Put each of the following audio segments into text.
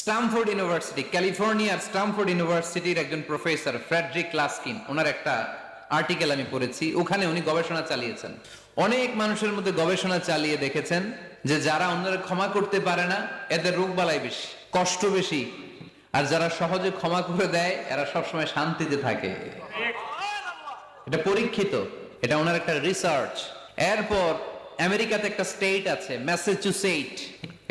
Stamford university ক্যালিফোর্নিয়ার Stamford ইউনিভার্সিটির একজন প্রফেসর ফ্রেডরিক লাস্কিন ওনার একটা আর্টিকেল আমি পড়েছি, ওখানে উনি গবেষণা চালিয়েছেন। অনেক মানুষের মধ্যে গবেষণা চালিয়ে দেখেছেন যে যারা অন্যরা ক্ষমা করতে পারে না, এদের রোগ বালাই বেশি, কষ্ট বেশি। আর যারা সহজে ক্ষমা করে দেয়, এরা সবসময় শান্তিতে থাকে। এটা পরীক্ষিত, এটা ওনার একটা রিসার্চ এরপর আমেরিকাতে একটা স্টেট আছে ম্যাসাচুসেট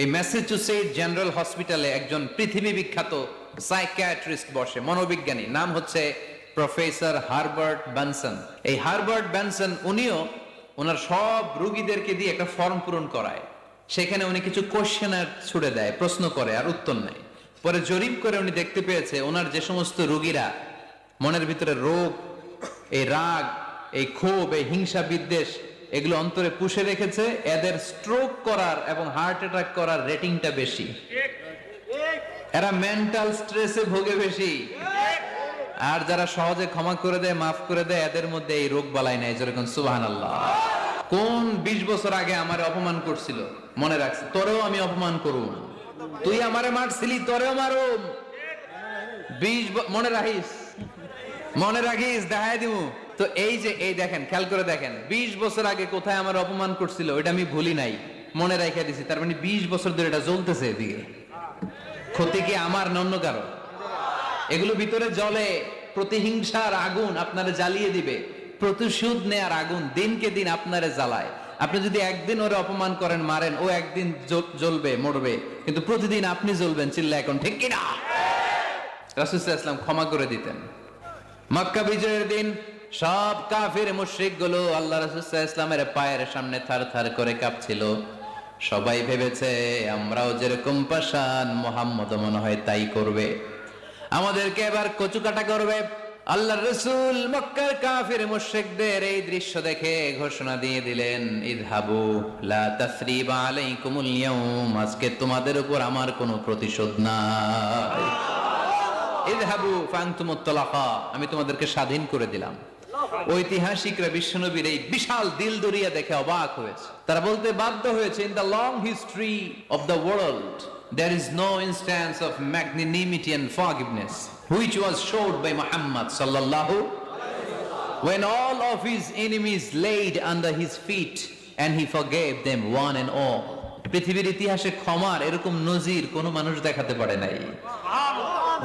এই ম্যাসাচুসেট জেনারেল হসপিটালে একজন পৃথিবী বিখ্যাত সাইকিয়াট্রিস্ট বসে, মনোবিজ্ঞানী। নাম হচ্ছে প্রফেসর হারবার্ট ব্যানসন। এই হারবার্ট ব্যানসন উনিও ওনার সব রুগীদেরকে দিয়ে একটা ফর্ম পূরণ করায়। সেখানে উনি কিছু কোশ্চেনার ছুড়ে দেয়, প্রশ্ন করে আর উত্তর নেয়। পরে জরিপ করে উনি দেখতে পেয়েছে ওনার যে সমস্ত রুগীরা, মনের ভিতরে রোগ, এই রাগ, এই ক্ষোভ, এই হিংসা বিদ্বেষ এগুলো অন্তরে পুষে রেখেছে, এদের স্ট্রোক করার এবং হার্ট অ্যাটাক করার রেটিংটা বেশি। এরা মেন্টাল স্ট্রেসে ভোগে বেশি। আর যারা সহজে ক্ষমা করে দেয়, মাফ করে দেয়, এদের মধ্যে এই রোগ বালাই নাই যেরকম সুবাহান আল্লাহ কোন বিশ বছর আগে আমার অপমান করছিল? মনে রাখছি, তোরেও আমি অপমান করুম। তুই আমারে মারছিলি, তোরেও মারুম। বিশ মনে রাখিস? মনে রাখিস দেখাই দিব তো এই যে, এই দেখেন, খেয়াল করে দেখেন, বিশ বছর আগে কোথায় আমার অপমান করছিল, ওইটা আমি ভুলি নাই, মনে রাখা দিছি, তার মানে বিশ বছর ধরে এটা জ্বলতেছে এদিকে। ক্ষতি কি আমার না অন্য কারও? এগুলো ভিতরে জলে প্রতিহিংসার আগুন আপনারে জ্বালিয়ে দিবে, প্রতিশোধ নেয়ার আগুন দিনকে দিন আপনারে জ্বালায়। আপনি যদি একদিন ওরে অপমান করেন, মারেন, ও একদিন জ্বলবে, মরবে, কিন্তু প্রতিদিন আপনি জ্বলবেন চিল্লা এখন, ঠিক কিনা? রাসুসাহ ইসলাম ক্ষমা করে দিতেন। মক্কা বিজয়ের দিন সব কাফির মুশরিকগুলো আল্লাহ রাসুসাহ ইসলামের পায়ের সামনে থার থার করে কাঁপছিল। সবাই ভেবেছে, আমরাও যেরকম পাশান মোহাম্মদ মনে হয় তাই করবে। আমাদেরকে এবার কচুকাটা করবে। আল্লাহ রসুল মক্কার কাফির মুশরিকদের এই দৃশ্য দেখে ঘোষণা দিয়ে দিলেন, ইদহাবু লা তাসরিবা আলাইকুমুল ইয়াউম, আজকে তোমাদের উপর আমার কোনো প্রতিশোধ নাই। ইদহাবু তালাকা আমি তোমাদেরকে স্বাধীন করে দিলাম। ঐতিহাসিকরা বিশ্বনবীর এই বিশাল দিল দরিয়া দেখে অবাক হয়েছে তারা বলতে বাধ্য হয়েছে in the long history of the world there is no instance of magnanimity and forgiveness which was showed by Muhammad sallallahu when all of his enemies laid under his feet and he forgave them one and all পৃথিবীর ইতিহাসে ক্ষমার এরকম নজির কোনো মানুষ দেখাতে পারে নাই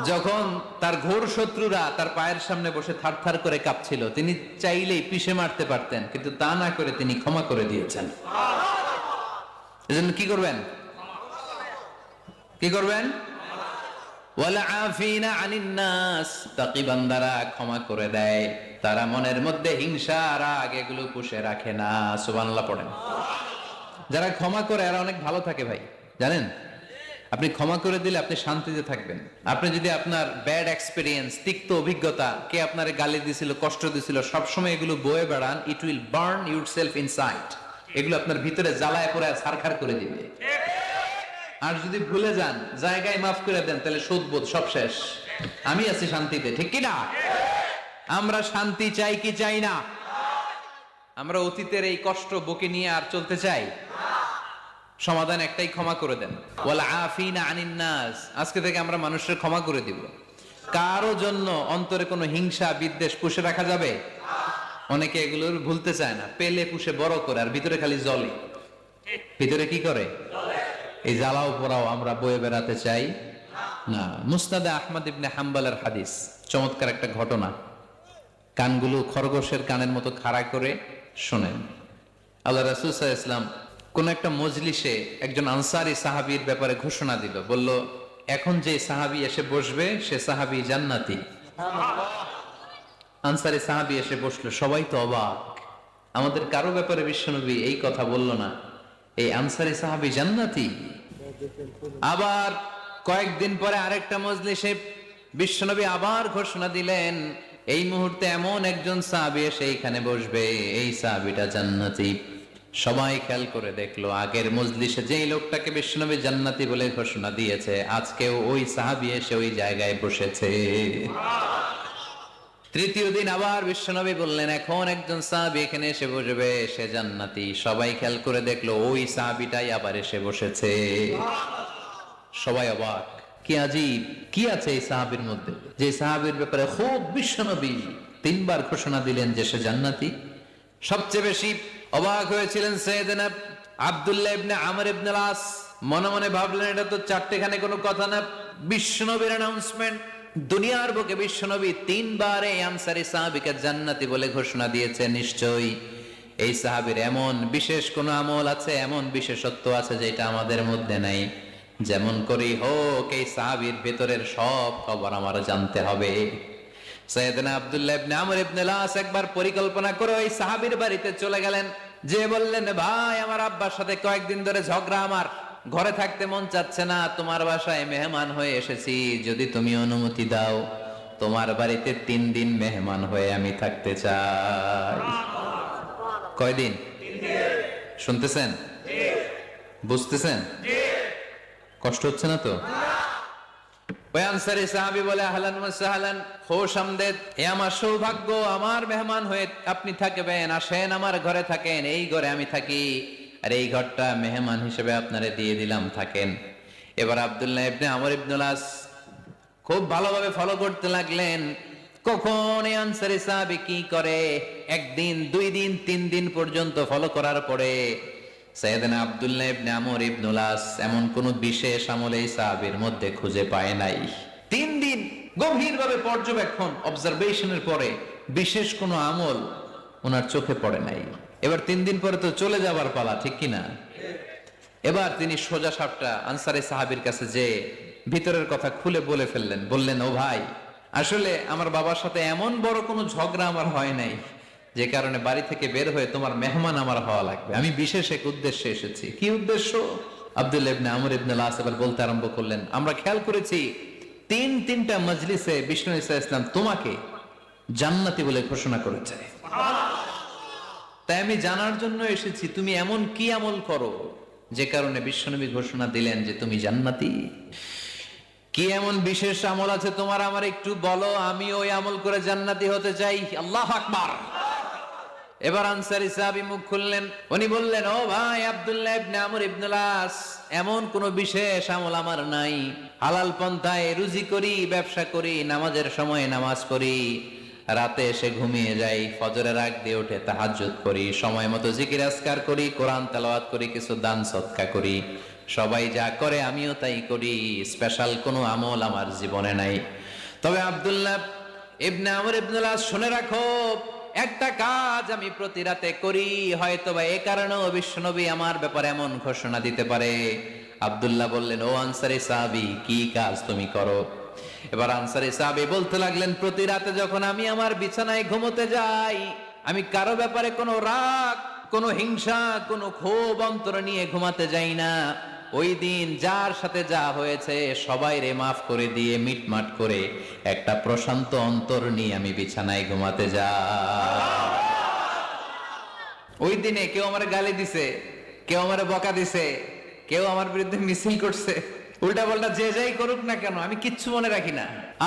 যখন তার ঘোর শত্রুরা তার পায়ের সামনে বসে থারথার করে কাঁপছিল, তিনি চাইলেই পিষে মারতে পারতেন, কিন্তু তা না করে তিনি ক্ষমা করে দিয়েছেন। এজন্য কি করবেন? কি করবেন? ক্ষমা করে দেয়। তারা মনের মধ্যে হিংসা রাগ এগুলো পুষে রাখে না। সুবহানাল্লাহ পড়েন। যারা ক্ষমা করে, এরা অনেক ভালো থাকে ভাই। জানেন? আপনি ক্ষমা করে দিলে আপনি শান্তিতে থাকবেন। আপনি যদি আপনার ব্যাড এক্সপিরিয়েন্স তিক্ত অভিজ্ঞতা, কে আপনার গালি দিছিল, কষ্ট দিছিল, সবসময় এগুলো বয়ে বেড়ান it will burn yourself inside এগুলো আপনার ভিতরে জ্বালায় পড়ে সারখার করে দিবে। আর যদি ভুলে যান, জায়গায় মাফ করে দেন, তাহলে শোধবোধ সব শেষ। আমি আছি শান্তিতে, ঠিক কি না? আমরা শান্তি চাই কি চাই না? আমরা অতীতের এই কষ্ট বকে নিয়ে আর চলতে চাই? সমাধান একটাই ক্ষমা করে দেন। ওয়ালা আফিনা আনিন নাস। আজকে থেকে আমরা মানুষের ক্ষমা করে দিব। কারও জন্য অন্তরে কোনো হিংসা, বিদ্বেষ পুষে রাখা যাবে? অনেকে এগুলোর ভুলতে চায় না। পেলে পুষে বড় করে, আর ভিতরে খালি জলে। ভিতরে কি করে? এই জ্বালাও পোড়াও, আমরা বয়ে বেড়াতে চাই। না মুস্তাদে আহমদ ইবনে হাম্বালের হাদিস। চমৎকার একটা ঘটনা। কানগুলো খরগোশের কানের মতো খাড়া করে শোনেন। আল্লাহ রাসুল আলাইহি ইসলাম কোন একটা মজলিসে একজন আনসারি সাহাবীর ব্যাপারে ঘোষণা দিল। বলল এখন যে সাহাবী এসে বসবে সে সাহাবী জান্নাতি। আনসারি সাহাবী এসে বসল সবাই তো অবাক। আমাদের কারও ব্যাপারে বিশ্বনবী এই কথা বলল না? এই আনসারি সাহাবী জান্নাতি? আবার কয়েকদিন পরে আরেকটা মজলিসে বিশ্বনবী আবার ঘোষণা দিলেন এই মুহূর্তে এমন একজন সাহাবি এসে এইখানে বসবে এই সাহাবীটা জান্নাতি। সবাই খেয়াল করে দেখল, আগের মজলিসে যেই লোকটাকে বিশ্বনবী জান্নাতি বলে ঘোষণা দিয়েছে, আজকেও ওই সাহাবী এসে ওই জায়গায় বসেছে। তৃতীয় দিন আবার বিশ্বনবী বললেন, এখন একজন সাহাবি এখানে এসে বসবে, সে জান্নাতি। সবাই খেয়াল করে দেখল, ওই সাহাবিটাই আবার এসে বসেছে। সবাই অবাক, কি আজীব, কি আছে এই সাহাবীর মধ্যে? যে সাহাবীর ব্যাপারে খুব বিশ্বনবী তিনবার ঘোষণা দিলেন যে সে জান্নাতি। সবচেয়ে বেশি অবাক হয়েছিলেন সৈয়দনা আব্দুল্লাহ ইবনে আমর ইবনে আস মনে মনে ভাবলেন, এটা তো চারটেখানে কোনো কথা না। বিশ্বনবীর অ্যানাউন্সমেন্ট দুনিয়ার বুকে বিশ্বনবী তিনবার এই আনসারি সাহাবিকে জান্নাতি বলে ঘোষণা দিয়েছে, নিশ্চয়ই। এই সাহাবীর এমন বিশেষ কোন আমল আছে, এমন বিশেষত্ব আছে যেটা আমাদের মধ্যে নাই। যেমন করেই হোক, এই সাহাবীর ভেতরের সব খবর আমার জানতে হবে। সৈয়দনা আব্দুল্লাহ ইবনে আমর একবার পরিকল্পনা করে ওই সাহাবীর বাড়িতে চলে গেলেন। যে বললেন, ভাই, আমার আব্বার সাথে কয়েকদিন ধরে ঝগড়া আমার। ঘরে থাকতে মন চাচ্ছে না, তোমার বাসায় মেহমান হয়ে এসেছি। যদি তুমি অনুমতি দাও, তোমার বাড়িতে তিন দিন মেহমান হয়ে আমি থাকতে চাই। কয়দিন? শুনতেছেন? বুঝতেছেন? কষ্ট হচ্ছে না তো? ওই সাহাবী বলে, আহলান সাহলান, খোশ আমদেদ। এ আমার সৌভাগ্য, আমার মেহমান হয়ে আপনি থাকবেন, আসেন আমার ঘরে থাকেন, এই ঘরে আমি থাকি। আর এই ঘরটা মেহমান হিসেবে আপনারে দিয়ে দিলাম, থাকেন। এবার আব্দুল্লাহ ইবনে আমর ইবনুল আস খুব ভালোভাবে ফলো করতে লাগলেন। কখন এই আনসারি সাহাবী কি করে? একদিন, দুই দিন, তিন দিন পর্যন্ত ফলো করার পরে সৈয়দনা আব্দুল্লাহ ইবনে আমর ইবনুল আস এমন কোন বিশেষ আমল এই সাহাবীর মধ্যে খুঁজে পায় নাই। তিন দিন গভীরভাবে পর্যবেক্ষণ, অবজারভেশনের পরে বিশেষ কোনো আমল ওনার চোখে পড়ে নাই। এবার তিন দিন পরে তো চলে যাবার পালা, ঠিক কি না? এবার তিনি সোজা সাপটা আনসারে সাহাবীর কাছে যে ভিতরের কথা খুলে বলে ফেললেন, বললেন, ও ভাই, আসলে আমার বাবার সাথে এমন বড় কোনো ঝগড়া আমার হয় নাই। যে কারণে বাড়ি থেকে বের হয়ে তোমার মেহমান আমার হওয়া লাগবে। আমি বিশেষ এক উদ্দেশ্যে এসেছি। কি উদ্দেশ্য? আব্দুল ইবনে আমর বলতে আরম্ভ করলেন, আমরা খেয়াল করেছি, তিন তিনটা মজলিসে বিষ্ণু ইসা ইসলাম তোমাকে জান্নাতি বলে ঘোষণা করেছে। তাই আমি জানার জন্য এসেছি, তুমি এমন কি আমল করো যে কারণে বিশ্বনবী ঘোষণা দিলেন যে তুমি জান্নাতি? কি এমন বিশেষ আমল আছে তোমার? আমার একটু বলো আমি ওই আমল করে জান্নাতি হতে চাই। আল্লাহ আকবার! এবার আনসারি সাহাবী মুখ খুললেন। উনি বললেন, ও ভাই আব্দুল্লাহ ইবনে আমর ইবনুল এমন কোন বিশেষ আমল আমার নাই। হালাল পন্থায় রুজি করি, ব্যবসা করি, নামাজের সময় নামাজ পড়ি। রাতে এসে ঘুমিয়ে যাই, ফজরের আগ দিয়ে উঠে তাহাজ্জুদ করি, সময় মতো জিকির আসকার করি, কোরআন তেলাওয়াত করি, কিছু দান সৎকা করি। সবাই যা করে আমিও তাই করি, স্পেশাল কোনো আমল আমার জীবনে নাই। তবে আব্দুল্লাহ ইবনে আমর ইবনুল শুনে রাখো একটা কাজ আমি প্রতি রাতে করি হয়তো বা এ কারণেও বিশ্বনবী আমার ব্যাপারে এমন ঘোষণা দিতে পারে। আব্দুল্লাহ বললেন, ও আনসারি সাহাবি, কি কাজ তুমি করো? এবার আনসারি সাহাবি বলতে লাগলেন, প্রতি রাতে যখন আমি আমার বিছানায় ঘুমোতে যাই, আমি কারও ব্যাপারে কোনো রাগ, কোনো হিংসা, কোনো ক্ষোভ, অন্তর নিয়ে ঘুমাতে যাই না। ওই দিন যার সাথে যা হয়েছে সবাই রে মাফ করে দিয়ে মিটমাট করে একটা প্রশান্ত অন্তর নিয়ে আমি বিছানায় ঘুমাতে যাই ওই দিনে কেউ আমার গালি দিছে, কেউ আমার বকা দিছে, কেউ আমার বিরুদ্ধে মিছিল করছে। উল্টা পাল্টা যে যাই করুক না কেন, আমি কিচ্ছু মনে রাখি না।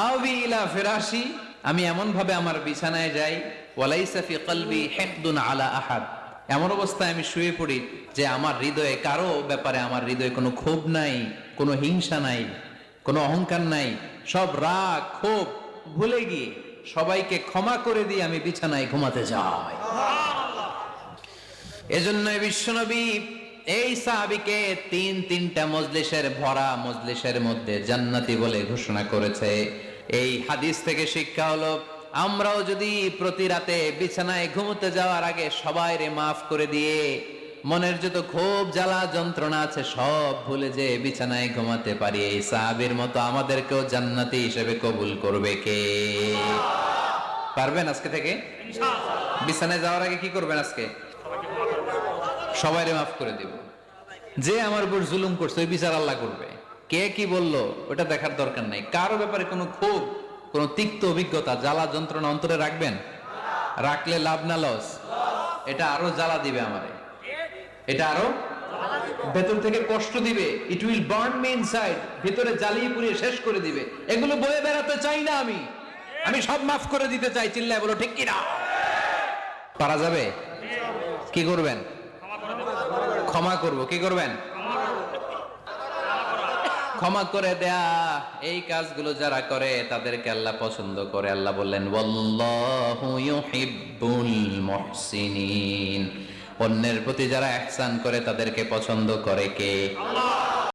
আবি ইলা ফেরাসি আমি এমন ভাবে আমার বিছানায় যাই, ওয়ালাইসা ফি কলবি হিকদুন আলা আহাদ। এমন অবস্থায় আমি শুয়ে পড়ি যে আমার হৃদয়ে কারও ব্যাপারে আমার হৃদয়ে কোনো ক্ষোভ নাই কোনো হিংসা নাই কোনো অহংকার নাই সব রাগ ক্ষোভ ভুলে গিয়ে সবাইকে ক্ষমা করে দিয়ে আমি বিছানায় ঘুমাতে যাই। এজন্য বিশ্বনবী এই সাহাবিকে তিন তিনটা মজলিসের ভরা মজলিসের মধ্যে জান্নাতি বলে ঘোষণা করেছে। এই হাদিস থেকে শিক্ষা হলো আমরাও যদি প্রতি রাতে বিছানায় ঘুমোতে যাওয়ার আগে সবাই রে মাফ করে দিয়ে মনের যত ক্ষোভ জ্বালা যন্ত্রণা আছে সব ভুলে যে বিছানায় ঘুমাতে পারি এই সাহাবির মতো আমাদেরকেও জান্নাতি হিসেবে কবুল করবে কে? পারবেন আজকে থেকে? বিছানায় যাওয়ার আগে কি করবেন আজকে? সবাই মাফ করে দিব। যে আমার উপর জুলুম করছে ওই বিচার আল্লাহ করবে। কে কি বলল ওটা দেখার দরকার নাই। কারও ব্যাপারে কোনো ক্ষোভ কোনো তিক্ত অভিজ্ঞতা জ্বালা যন্ত্রণা অন্তরে রাখবেন? রাখলে লাভ না লস? এটা আরও জ্বালা দিবে আমারে। এটা আরও ভেতর থেকে কষ্ট দিবে। It will burn me inside ভেতরে জ্বালিয়ে পুড়িয়ে শেষ করে দিবে। এগুলো বয়ে বেড়াতে চাই না আমি। আমি সব মাফ করে দিতে চাই। চিল্লায় বলো, ঠিক কিনা? পারা যাবে? কি করবেন? ক্ষমা করব। কি করবেন? ক্ষমা করে দেয়া। এই কাজগুলো যারা করে, তাদেরকে আল্লাহ পছন্দ করে। আল্লাহ বললেন অন্যের প্রতি যারা অ্যাকশান করে, তাদেরকে পছন্দ করে কে?